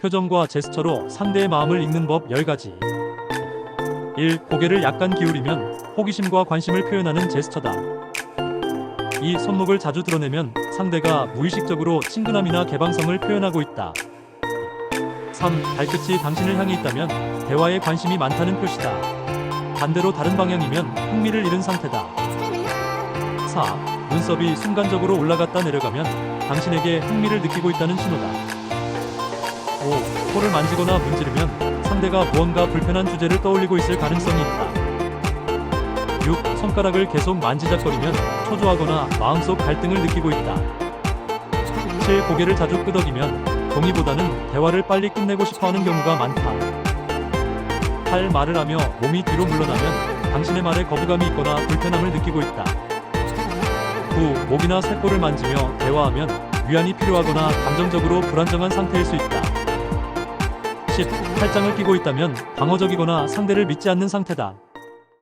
표정과 제스처로 상대의 마음을 읽는 법 10가지. 1. 고개를 약간 기울이면 호기심과 관심을 표현하는 제스처다. 2. 손목을 자주 드러내면 상대가 무의식적으로 친근함이나 개방성을 표현하고 있다. 3. 발끝이 당신을 향해 있다면 대화에 관심이 많다는 표시다. 반대로 다른 방향이면 흥미를 잃은 상태다. 4. 눈썹이 순간적으로 올라갔다 내려가면 당신에게 흥미를 느끼고 있다는 신호다. 5. 코를 만지거나 문지르면 상대가 무언가 불편한 주제를 떠올리고 있을 가능성이 있다. 6. 손가락을 계속 만지작거리면 초조하거나 마음속 갈등을 느끼고 있다. 7. 고개를 자주 끄덕이면 동의보다는 대화를 빨리 끝내고 싶어 하는 경우가 많다. 8. 말을 하며 몸이 뒤로 물러나면 당신의 말에 거부감이 있거나 불편함을 느끼고 있다. 9. 목이나 쇄골을 만지며 대화하면 위안이 필요하거나 감정적으로 불안정한 상태일 수 있다. 10. 팔짱을 끼고 있다면 방어적이거나 상대를 믿지 않는 상태다.